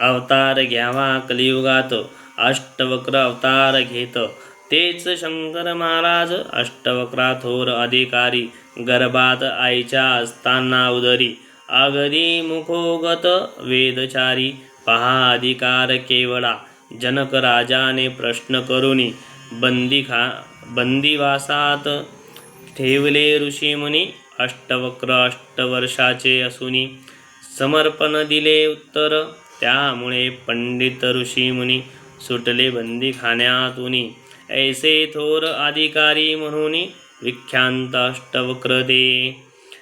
अवतार घ्यावा कलियुगात. अष्टवक्र अवतार घेत तेच शंकर महाराज अष्टवक्रा थोर अधिकारी. गर्भात आईच्या असताना उदरी. अगदी मुखोगत वेदचारी. पहा अधिकार केवळा जनक राजाने प्रश्न करुनी. बंदी खा बंदिवासात ठेवले ऋषीमुनी अष्टवक्र अष्टवर्षाचे असुनी. समर्पण दिले उत्तर. त्यामुळे पंडित ऋषीमुनी सुटले बंदीखान्यातुनी ऐसे थोर अधिकारी म्हणून विख्यात अष्टवक्र दे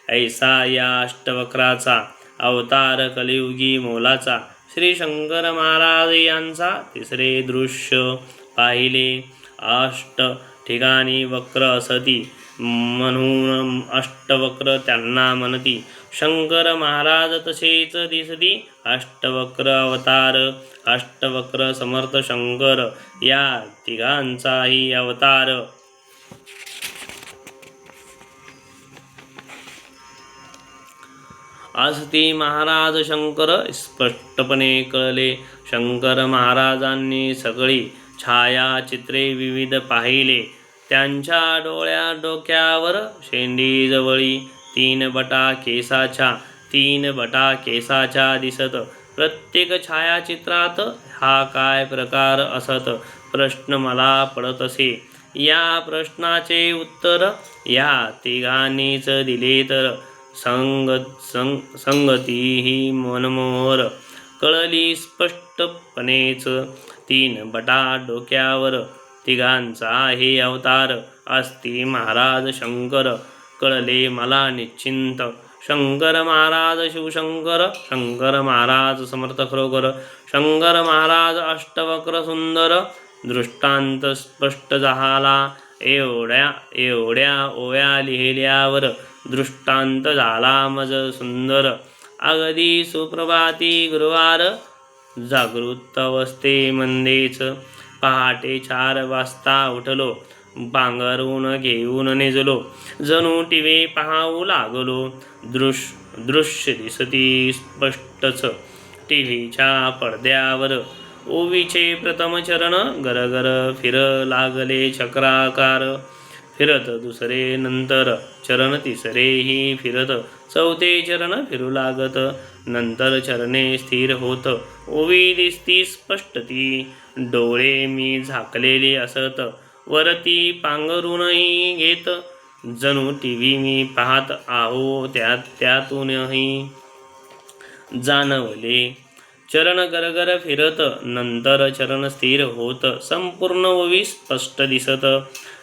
ऐसा या अष्टवक्राचा अवतार कलियुगी मोलाचा श्री शंकर महाराज यांचा तिसरे दृश्य पाहिले. अष्ट ठिकाणी वक्र असती म्हणून अष्टवक्र त्यांना म्हणती शंकर महाराज तसेच दिसती अष्टवक्र अवतार. अष्टवक्र समर्थ शंकर या तिघांचाही अवतार. असती महाराज शंकर स्पष्टपणे कळले. शंकर महाराजांनी सगळी छायाचित्रे विविध पाहिले. त्यांच्या डोळ्या डोक्यावर शेंडी जवळी. तीन बटा केसाच्या तीन बटा केसाच्या दिसत. प्रत्येक छायाचित्रात हा काय प्रकार असत? प्रश्न मला पडत असे या प्रश्नाचे उत्तर या तिघांनीच दिले तर. संग संग संगती ही मनमोहर. कळली स्पष्टपणेच. तीन बटा डोक्यावर. तिघांचा हे अवतार. असती महाराज शंकर. कळले मला निश्चिंत. शंकर महाराज शिवशंकर शंकर महाराज समर्थ खरोखर. शंकर महाराज अष्टवक्र सुंदर. दृष्टांत स्पष्ट झाला. एवढ्या एवढ्या ओव्या लिहिल्यावर दृष्टांत झाला मज सुंदर. अगदी सुप्रभाती गुरुवार. जागृत अवस्थेमध्येच पहाटे चार वाजता उठलो. बांगरून घेऊन निजलो. जणू टिवे पाहावू लागलो. दृश दृश्य दिसती स्पष्टच. टीव्हीच्या पडद्यावर ओवीचे प्रथम चरण गरगर फिर लागले चक्राकार. फिरत दुसरे नंतर चरण तिसरेही फिरत. चौथे चरण फिरू लागत नंतर चरणे स्थिर होत. ओवी दिसती स्पष्ट ती डोळे मी झाकलेली असत. वरती पांघरूनही घेत. जणू टी व्ही मी पाहत आहो त्यात त्यातूनही जाणवले. चरण गरगर फिरत नंतर चरण स्थिर होत. संपूर्ण ओवी स्पष्ट दिसत.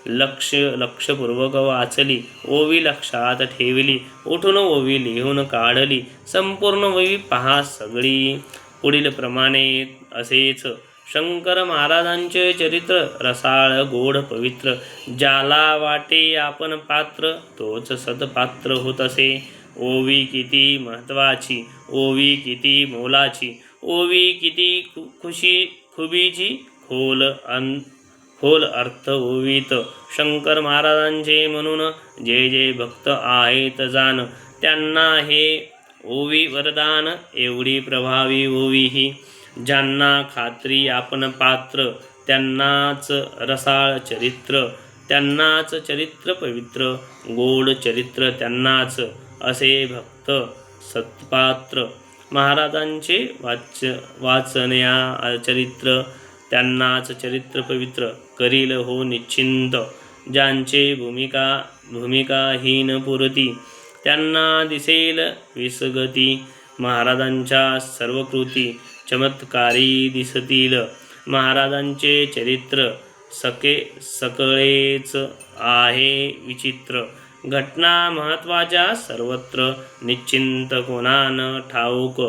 लक्ष लक्षपूर्वक वाचली. ओवी लक्षात ठेवली. उठून ओवी लिहून काढली. संपूर्ण ओवी पहा सगळी. पुढील प्रमाणे असेच. शंकर महाराजांचे चरित्र रसाळ गोड पवित्र ज्याला वाटे आपण पात्र तोच सदपात्र होत असे. ओवी किती महत्वाची ओवी किती मोलाची ओवी किती खु- खुशी खुबीची खोल अन खोल अर्थ ओवीत. शंकर महाराजांचे म्हणून जे जे भक्त आहेत जाण त्यांना हे ओवी वरदान एवढी प्रभावी ओवी ही. ज्यांना खात्री आपण पात्र त्यांनाच रसाळ चरित्र त्यांनाच चरित्र पवित्र गोड चरित्र त्यांनाच असे भक्त सत्पात्र. महाराजांचे वाच वाचण्या चरित्र त्यांनाच चरित्र पवित्र करील हो निश्चिंत. ज्यांचे भूमिका भूमिकाहीन पुरती त्यांना दिसेल विसगती. महाराजांच्या सर्व कृती चमत्कारी दिसतील. महाराजांचे चरित्र सके सकळेच आहे विचित्र. घटना महत्त्वाच्या सर्वत्र निश्चिंत कोणान ठाऊक?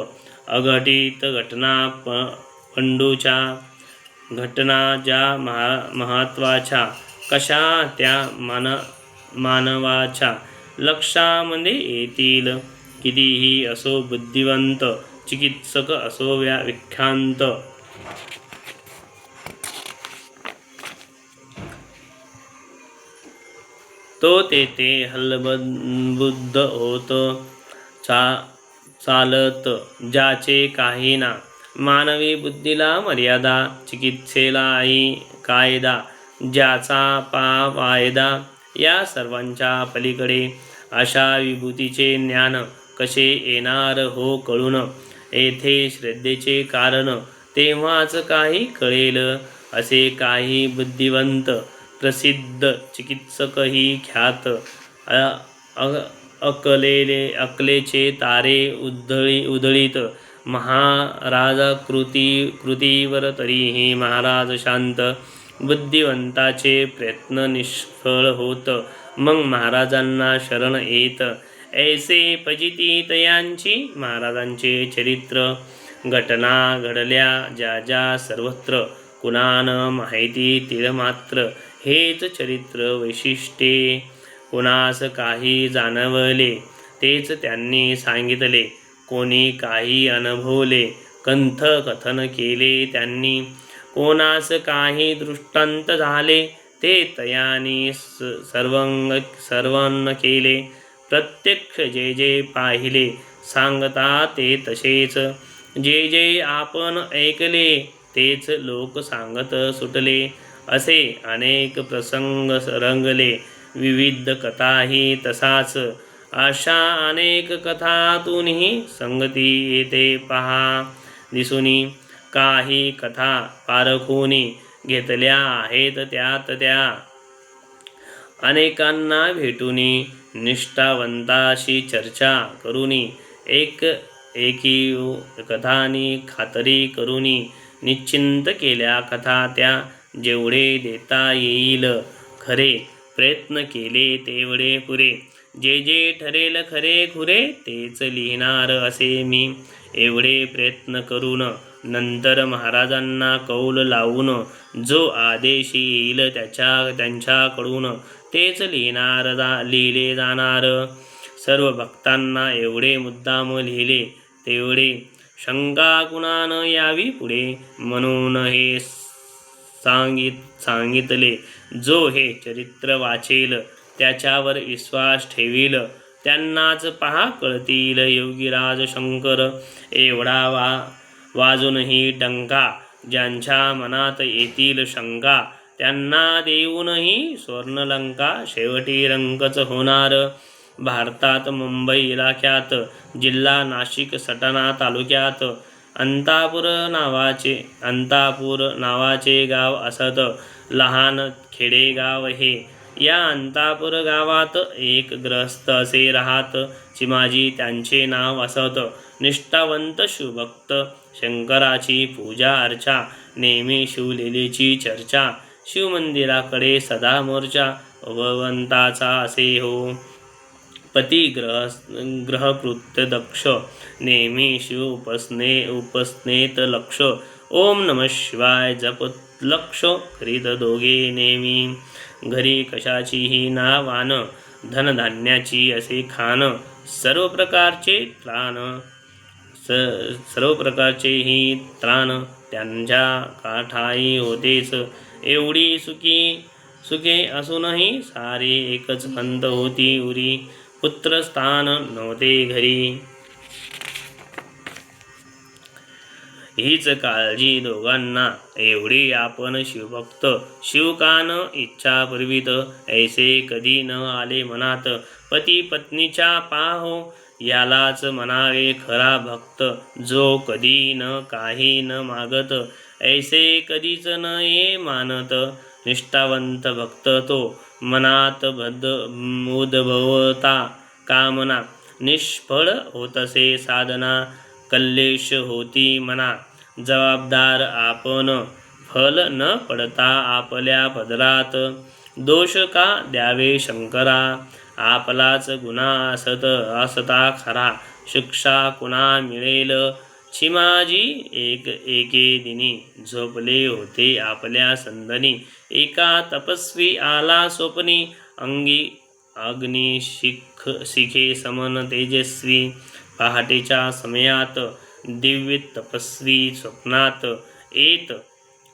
अघटित घटना प पंडूच्या घटना ज्या महा महत्त्वाच्या कशा त्या मान मानवाच्या? लक्षामध्ये येतील कितीही असो बुद्धिवंत चिकित्सक असो व्या विख्यात तो तेथे हलबुद्ध होत चा चालत ज्याचे काही ना. मानवी बुद्धीला मर्यादा चिकित्सेला आई कायदा ज्याचा पा वायदा या सर्वांच्या पलीकडे अशा विभूतीचे ज्ञान कसे येणार हो कळून येथे श्रद्धेचे कारण तेव्हाच काही कळेल. असे काही बुद्धिवंत प्रसिद्ध चिकित्सकही ख्यात. अ- अकलेले अकलेचे तारे उधळी उधळीत. महाराज कृती कृतीवर तरीही महाराज शांत. बुद्धिवंताचे प्रयत्न निष्फळ होत. मग महाराजांना शरण येत. ऐसे फजिती तयांची महाराजांचे चरित्र. घटना घडल्या ज्या ज्या सर्वत्र कुणान माहिती तिळमात्र हेच चरित्र वैशिष्ट्ये. कुणास काही जाणवले तेच त्यांनी सांगितले. कोणी काही अनुभवले कंथ कथन केले त्यांनी. कोणास काही दृष्टांत झाले ते तयानी स- सर्वंग सर्वांना केले. प्रत्यक्ष जे जे पाहिले सांगता ते तसेच. जे जे आपण ऐकले तेच लोक सांगत सुटले. असे अनेक प्रसंग रंगले. विविध कथाही तसाच. अशा अनेक कथातूनही संगती येते पहा. दिसुनी काही कथा पारखूनी घेतल्या आहेत त्यात त्या. अनेकांना भेटूनी निष्ठावंताशी चर्चा करूनी एक एकी कथानी खातरी करूनी. निश्चिंत केल्या कथा त्या जेवढे देता येईल खरे प्रयत्न केले तेवढे पुरे. जे जे ठरेल खरे खुरे तेच लिहिणार असे मी. एवढे प्रयत्न करून नंतर महाराजांना कौल लावून जो आदेश येईल त्याच्या त्यांच्याकडून तेच लिहिणार जा लिहिले जाणार. सर्व भक्तांना एवढे मुद्दाम लिहिले तेवढे शंका कुणान यावी पुढे? म्हणून हे सांगित सांगितले जो हे चरित्र वाचेल त्याच्यावर विश्वास ठेवील त्यांनाच पहा कळतील योगीराज शंकर. एवढा वा वाजूनही डंका ज्यांच्या मनात येतील शंका त्यांना देऊनही स्वर्णलंका शेवटी रंगच होणार. भारतात मुंबई इलाख्यात जिल्हा नाशिक सटाणा तालुक्यात अंतापूर नावाचे अंतापूर नावाचे गाव असत. लहान खेडेगाव हे. या अंतापूर गावात एक ग्रस्त असे राहत चिमाजी त्यांचे नाव असत. निष्ठावंत शिवभक्त शंकराची पूजा अर्चा नेहमी शिवलीलेची चर्चा शिवमंदिराकडे सदा मोर्चा भगवंताचा असे हो. पती ग्रह ग्रहकृत्य दक्ष. नेहमी शिव उपस्ने उपस्नेत लक्ष. ओम नम शिवाय जपत लक्ष करीत दोघे नेहमी घरी कशाचीही नावान धनधान्याची असे खान. सर्व प्रकारचे त्राण. स सर्व प्रकारचेही त्राण. त्यांच्या काठाई होतेच. एवढी सुखी सुखे असूनही सारे एकच अंत होती उरी. पुत्रस्थान नव्हते घरी. हीच काळजी दोघांना. एवढी आपण शिवभक्त शिवकान इच्छा पुरवित ऐसे कधी न आले मनात. पती पत्नीच्या पाहो यालाच म्हणावे खरा भक्त. जो कधी न काही न मागत. ऐसे कधीच न ये मानत निष्ठावंत भक्त तो मनात बद उद्भवता कामना। निष्फळ होतसे साधना कल्लेश होती मना। जबाबदार आपण फल न पडता आपल्या पदरात दोष का द्यावे शंकरा? आपलाच गुन्हा असत असता खरा। शिक्षा कुणा मिळेल? चिमाजी एक एके दिनी झोपले होते आपल्या संदनी. एका तपस्वी आला स्वप्नी. अंगी अग्नी शिख शिखे समन तेजस्वी. पहाटेच्या समयात दिव्य तपस्वी स्वप्नात येत.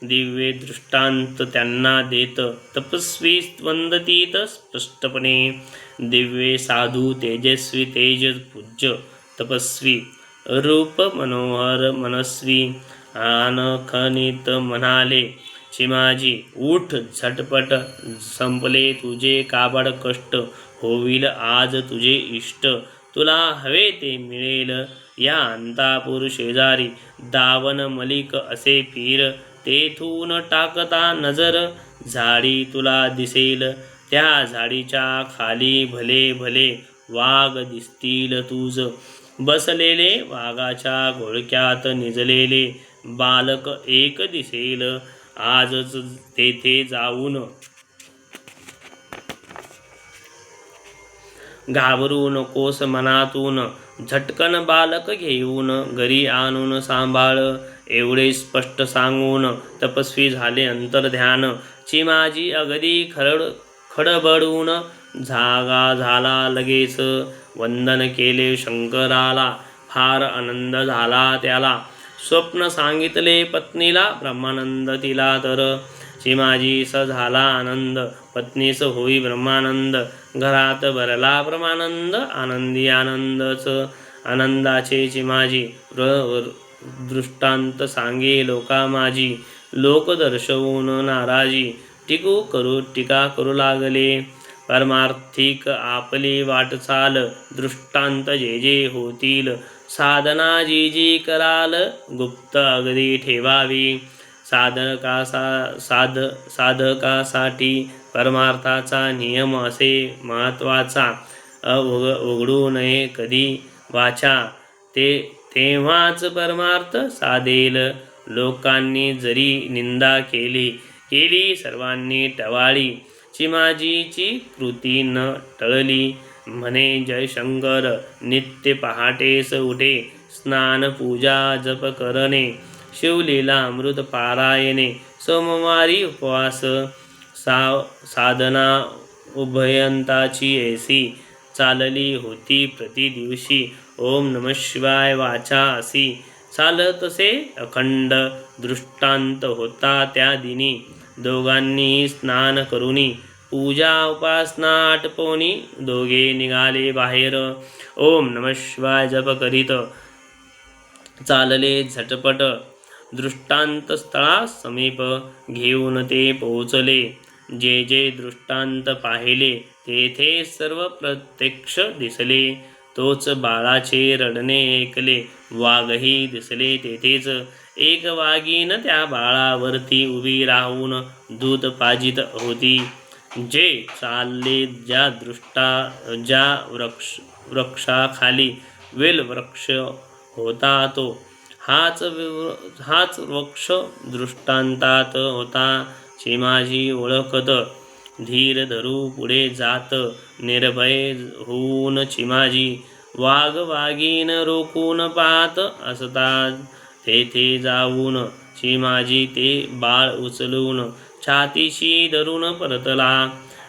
दिव्य दृष्टांत त्यांना देत तपस्वी वंदतीत स्पष्टपणे. दिव्य साधू तेजस्वी तेज पूज्य तपस्वी रूप मनोहर मनस्वी आनखनित म्हणाले चिमाजी उठ झटपट संपले तुझे काबाड कष्ट होईल आज तुझे इष्ट. तुला हवे ते मिळेल. या अंतापूर शेजारी दावन मलिक असे पीर. तेथून टाकता नजर झाडी तुला दिसेल. त्या झाडीच्या खाली भले भले वाघ दिसतील तुझ. बसलेले वाघाच्या घोळक्यात निजलेले बालक एक दिसेल. आजच तेथे जाऊन घाबरू नकोस मनातून झटकन बालक घेऊन घरी आणून सांभाळ. एवढे स्पष्ट सांगून तपस्वी झाले अंतर्ध्यान. चिमाजी अगदी खरड खडबडून जागा झाला लगेच. वंदन केले शंकराला. फार आनंद झाला त्याला. स्वप्न सांगितले पत्नीला ब्रह्मानंद तिला तर. चिमाजीस झाला आनंद. पत्नीस होई ब्रह्मानंद. घरात भरला ब्रह्मानंद आनंदी आनंदच. आनंदाचे चिमाजी. प्र दृष्टांत सांगे लोका माझी लोक दर्शवून नाराजी. टिकू करू टीका करू लागले. परमार्थिक आपली वाटचाल दृष्टांत जे जे होतील साधना जी जी कराल गुप्त अगदी ठेवावी. साधकासा साध साधकासाठी परमार्थाचा नियम असे महत्त्वाचा. अवघ उघडू नये कधी वाचा. ते तेव्हाच परमार्थ साधेल. लोकांनी जरी निंदा केली केली सर्वांनी टवाळी. चिमाजीची कृती न टळली. म्हणे जयशंकर नित्य पहाटेस उठे. स्नान पूजा जप करणे. शिवलीला अमृत पारायणे सोमवारी उपवास. सा साधना उभयंताची ऐसी. चालली होती प्रतिदिवशी ओम नम शिवाय वाचा असी. चालतसे अखंड दृष्टांत होता त्या दिनी. दोघांनी स्नान करुनी. पूजा उपासना आटपवणी दोघे निघाले बाहेर. ओम नम शिवाय जप करीत. चालले झटपट. दृष्टांत स्थळा समीप घेऊन ते पोहोचले. जे जे दृष्टांत पाहिले तेथे सर्व प्रत्यक्ष दिसले. तोच बाळाचे रडणे ऐकले वाघही दिसले तेथेच. एक वाघीन त्या बाळावरती उभी राहून दूध पाजित होती. जे चालले ज्या दृष्टा ज्या वृक्ष वृक्षाखाली वेल वृक्ष होता तो हाच हाच वृक्ष दृष्टांतात होता. चिमाजी ओळखत धीर धरू पुढे जात निर्भय होऊन चिमाजी वाघ वाघीन रोखून पाहत असता. तेथे जाऊन चिमाजी ते बाळ उचलून छातीशी धरून परतला.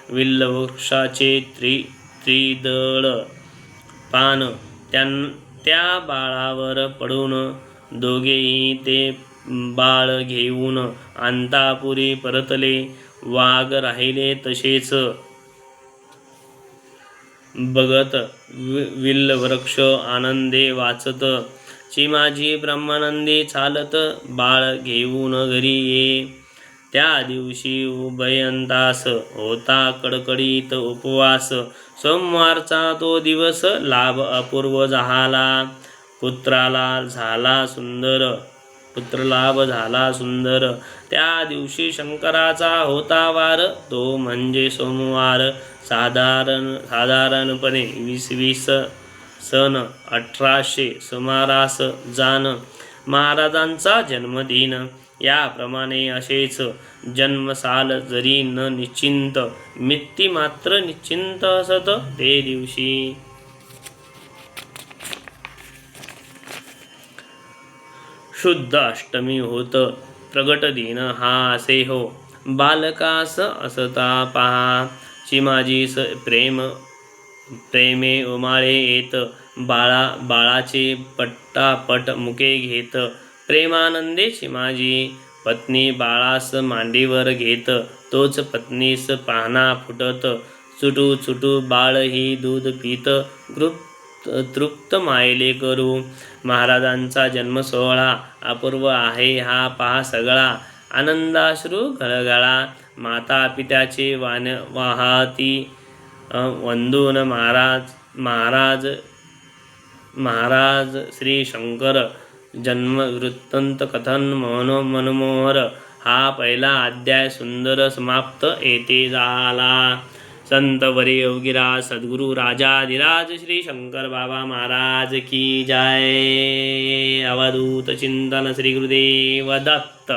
विल्लवृक्षाचे त्रि त्रिदळ पान त्यां त्या बाळावर पडून दोघेही ते बाळ घेऊन अंतापुरी परतले. वाघ राहिले तसेच. बघत वि विल्लवृक्ष आनंदे वाचत चिमाजी ब्रह्मानंदी चालत बाळ घेऊन घरी ये. त्या दिवशी उभयंतास होता कडकडीत उपवास. सोमवारचा तो दिवस लाभ अपूर्व झाला. पुत्राला झाला सुंदर पुत्रलाभ झाला सुंदर. त्या दिवशी शंकराचा होता वार तो म्हणजे सोमवार. साधारण साधारणपणे वीस वीस सन अठराशे सुमारास जाण महाराजांचा जन्मदिन. याप्रमाणे असेच जन्मसाल जरी न निश्चिंत मित्ती मात्र निश्चिंत असत ते दिवशी. शुद्ध अष्टमी होत प्रगट दिन हा असे हो. बालकास असता पहा चिमाजीस प्रेम प्रेमे उमाळे येत बाळा बाळाचे पट्टापट मुके घेत प्रेमानंदे शिमाजी पत्नी बाळास मांडीवर घेत तोच पत्नीस पाहना फुटत. चुटू चुटू बाळ ही दूध पित तृप्त तृप्त मायले करू. महाराजांचा जन्म सोहळा अपूर्व आहे हा पहा सगळा. आनंदाश्रू घळघळा माता पित्याचे वान वाहती वंदून महाराज महाराज महाराज श्री शंकर जन्म वृत्तंत कथन मनो मनमोहर हा पहिला अध्याय सुंदर समाप्त येथे झाला. संत वरे योगीराज सद्गुरु राजाधिराज श्री शंकर बाबा महाराज की जय. अवधूत चिंतन श्री गुरुदेव दत्त.